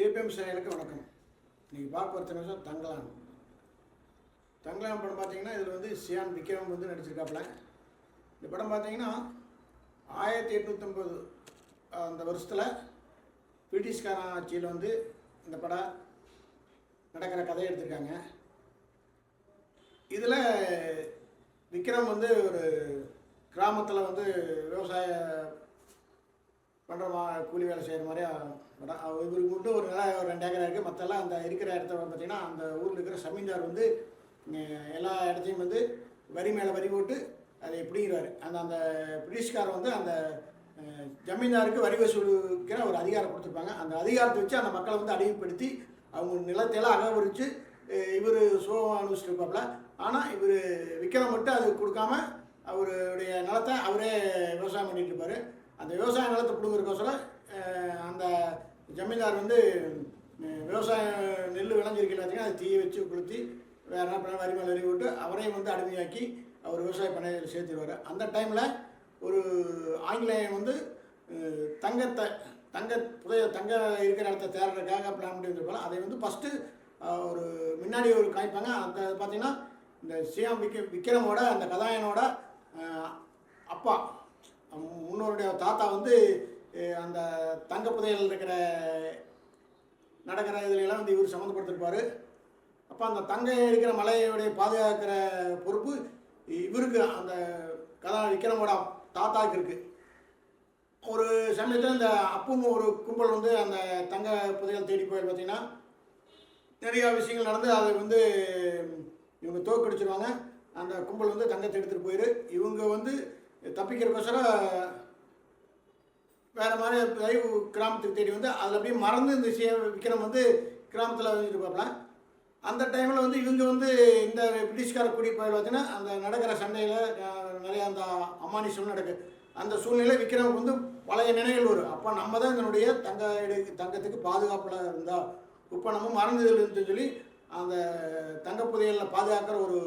DBm சேனலுக்கு வணக்கம். நீங்கள் பார்க்க ஒரு நிமிஷம் தங்கலான். தங்கலான் படம் பார்த்தீங்கன்னா இதில் வந்து சியான் விக்ரம் வந்து நடிச்சிருக்காப்புல. இந்த படம் பார்த்தீங்கன்னா ஆயிரத்தி எட்நூற்றம்பது அந்த வருஷத்தில் பிரிட்டிஷ்காரன் ஆட்சியில் வந்து இந்த படம் நடக்கிற கதையை எடுத்திருக்காங்க. இதில் விக்ரம் வந்து ஒரு கிராமத்தில் வந்து விவசாய பண்ணுற மா கூலி வேலை செய்கிற மாதிரி இவருக்கு மட்டும் ஒரு நிலம் ஒரு ரெண்டு ஏக்கர் இருக்குது மற்றெல்லாம் அந்த இருக்கிற இடத்த வந்து பார்த்தீங்கன்னா அந்த ஊரில் இருக்கிற சமீன்தார் வந்து எல்லா இடத்தையும் வந்து வரி மேலே வரி போட்டு அதை எப்படிங்கிறாரு அந்த அந்த பிரிட்டிஷ்கார் வந்து அந்த ஜமீன்தாருக்கு வரி வசூலிக்கிற ஒரு அதிகாரம் கொடுத்துருப்பாங்க. அந்த அதிகாரத்தை வச்சு அந்த மக்களை வந்து அடிமைப்படுத்தி அவங்க நிலத்தையெல்லாம் அகவரித்து இவர் சோகம் அனுபவிச்சுட்டு இருப்பாப்புல ஆனால் இவர் விற்கிற மட்டும் அது கொடுக்காம அவருடைய நிலத்தை அவரே விவசாயம் பண்ணிட்டு இருப்பார். அந்த விவசாய நிலத்தை பிடுங்குறக்கோசரம் அந்த ஜமீன்தார் வந்து விவசாய விவசாயம் நெல் விளைஞ்சிருக்கு எல்லாத்தையும் அதை தீயை வச்சு கொளுத்தி வேறு என்ன பண்ண வரி மேலே விட்டு அவரையும் வந்து அடிமையாக்கி அவர் விவசாய பண்ணையில் சேர்த்துருவார். அந்த டைமில் ஒரு ஆங்கிலேயன் வந்து தங்கத்தை தங்க புதைய தங்க இருக்கிற இடத்த தேடுறதுக்காக பிளான் பண்ணி வந்திருப்பாங்க அதை வந்து ஃபஸ்ட்டு ஒரு முன்னாடி ஒரு காய்ப்பாங்க அந்த பார்த்திங்கன்னா இந்த சியாம் விக்க விக்ரமோட அந்த கதாயனோட அப்பா. அவன் தாத்தா வந்து அந்த தங்க புதையல் இருக்கிற நடக்கிற இதுலாம் வந்து இவர் சம்மந்தப்படுத்திருப்பார். அப்போ அந்த தங்க இருக்கிற மலையுடைய பாதுகாக்கிற பொறுப்பு இவருக்கு அந்த கதா விக்ரமோட தாத்தாவுக்கு இருக்குது ஒரு சமயத்தில் இந்த அப்பும் ஒரு கும்பல் வந்து அந்த தங்க புதையல் தேடி போய் பார்த்தீங்கன்னா நிறையா விஷயங்கள் நடந்து அதை வந்து இவங்க தோக்கடிச்சிருவாங்க அந்த கும்பல் வந்து தங்கத்தை எடுத்துகிட்டு போயிடு இவங்க வந்து தப்பிக்கிறக்கோசரம் வேறு மாதிரி லைவ் கிராமத்துக்கு தேடி வந்து அதில் அப்படியே மறந்து இந்த சே விக்ரம் வந்து கிராமத்தில் வந்துருப்பாப்ல அந்த டைமில் வந்து இவங்க வந்து இந்த பிரிட்டிஷ்கார குடி பார்த்தீங்கன்னா அந்த நடக்கிற சண்டையில் நிறைய அந்த அமானிஷம் நடக்கு. அந்த சூழ்நிலை விக்ரமுக்கு வந்து பழைய நினைவுகள் வரும். அப்போ நம்ம தான் இதனுடைய தங்க எடு- தங்கத்துக்கு பாதுகாப்பில் இருந்தா. இப்போ நம்ம மறந்ததுன்னு சொல்லி அந்த தங்க புதையலில் பாதுகாக்கிற ஒரு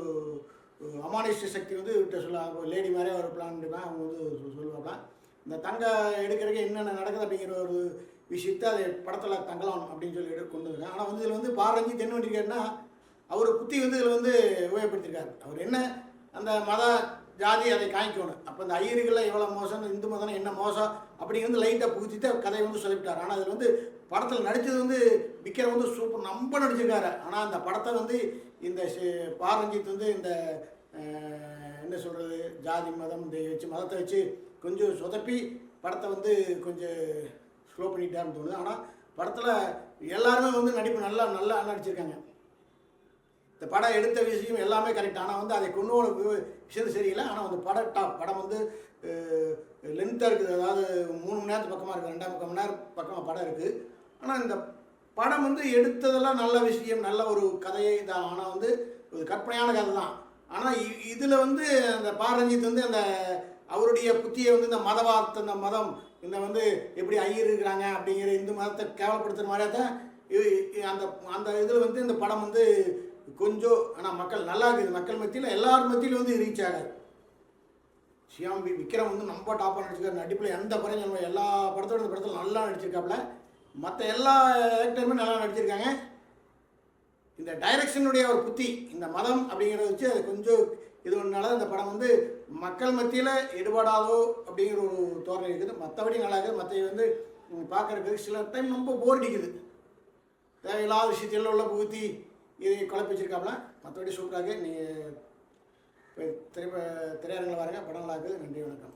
ஒரு அமானிஷ்ட சக்தி வந்து சொல்ல லேடி மாதிரியே ஒரு பிளான் அவங்க வந்து சொல்லுவாங்க இந்த தங்க எடுக்கிறதுக்கு என்னென்ன நடக்குது அப்படிங்கிற ஒரு விஷயத்தை அதை படத்தில் தங்கலாம் அப்படின்னு சொல்லி எடுத்து கொண்டு வந்தாங்க ஆனால் வந்து இதில் வந்து பாரஞ்சி தென்வண்டிருக்காருன்னா அவர் புத்தி வந்து இதில் வந்து உபயோகப்படுத்திருக்காரு. அவர் என்ன அந்த மத ஜாதி அதை காய்க்கணும். அப்போ இந்த ஐயர்கள்லாம் எவ்வளோ மோசம் இந்து மதம் என்ன மோசம் அப்படிங்கிறது லைட்டாக புகுத்திட்டு கதையை வந்து சொல்லிவிட்டார். ஆனால் அதில் வந்து படத்தில் நடித்தது வந்து விக்ரம் வந்து சூப்பர் ரொம்ப நடிச்சிருக்காரு. ஆனால் அந்த படத்தை வந்து இந்த பாரஞ்சித் வந்து இந்த என்ன சொல்கிறது ஜாதி மதம் இதை வச்சு மதத்தை வச்சு கொஞ்சம் சொதப்பி படத்தை வந்து கொஞ்சம் ஸ்லோ பண்ணிட்டாருன்னு தோணுது. ஆனால் படத்தில் எல்லாருமே வந்து நடிப்பு நல்லா நல்லா நடிச்சிருக்காங்க. இந்த படம் எடுத்த விஷயம் எல்லாமே கரெக்ட் ஆனால் வந்து அதை கொண்டு போன விஷயம் சரியில்லை. ஆனால் வந்து படம் டாப் படம் வந்து லென்த்தாக இருக்குது. அதாவது மூணு மணி நேரத்து பக்கமாக இருக்குது ரெண்டாம் முக்கால் மணி நேரம் பக்கமாக படம் இருக்குது ஆனால் இந்த படம் வந்து எடுத்ததெல்லாம் நல்ல விஷயம் நல்ல ஒரு கதையை தான். ஆனால் வந்து ஒரு கற்பனையான கதை தான். ஆனால் இதில் வந்து அந்த பாரஞ்சித் வந்து அந்த அவருடைய புத்தியை வந்து இந்த மதவார்த்தை இந்த மதம் இந்த வந்து எப்படி ஐயர் இருக்கிறாங்க அப்படிங்கிற இந்து மதத்தை கேவலப்படுத்துகிற மாதிரியே தான் அந்த அந்த இதில் வந்து இந்த படம் வந்து கொஞ்சம் ஆனால் மக்கள் நல்லா இருக்குது. மக்கள் மத்தியில் எல்லார் மத்தியிலும் வந்து ரீச் ஆகாது. ஷியாம் வி விக்ரம் வந்து ரொம்ப டாப்பாக நடிச்சிருக்காரு. நடிப்பில் எந்த குறையும் எல்லா படத்தோட இந்த படத்தில் நல்லா நடிச்சிருக்காப்புல மற்ற எல்லா ஆக்டருமே நல்லா நடிச்சிருக்காங்க. இந்த டைரக்ஷனுடைய ஒரு புத்தி இந்த மதம் அப்படிங்கிறத வச்சு அது கொஞ்சம் இது ஒன்றால இந்த படம் வந்து மக்கள் மத்தியில் ஈடுபடாதோ அப்படிங்கிற ஒரு தோரணை இருக்குது. மற்றபடி நல்லா இருக்குது. மற்ற வந்து பார்க்குறதுக்கு சில டைம் ரொம்ப போர் அடிக்குது. தேவையில்லாத விஷயத்தில் உள்ள புகுத்தி இதை குழப்பிச்சிருக்காப்ல மற்றபடி சூப்பராக நீங்கள் திரைப்ப திரையரங்கில் வரங்க படம் நல்லா இருக்குது. நன்றி வணக்கம்.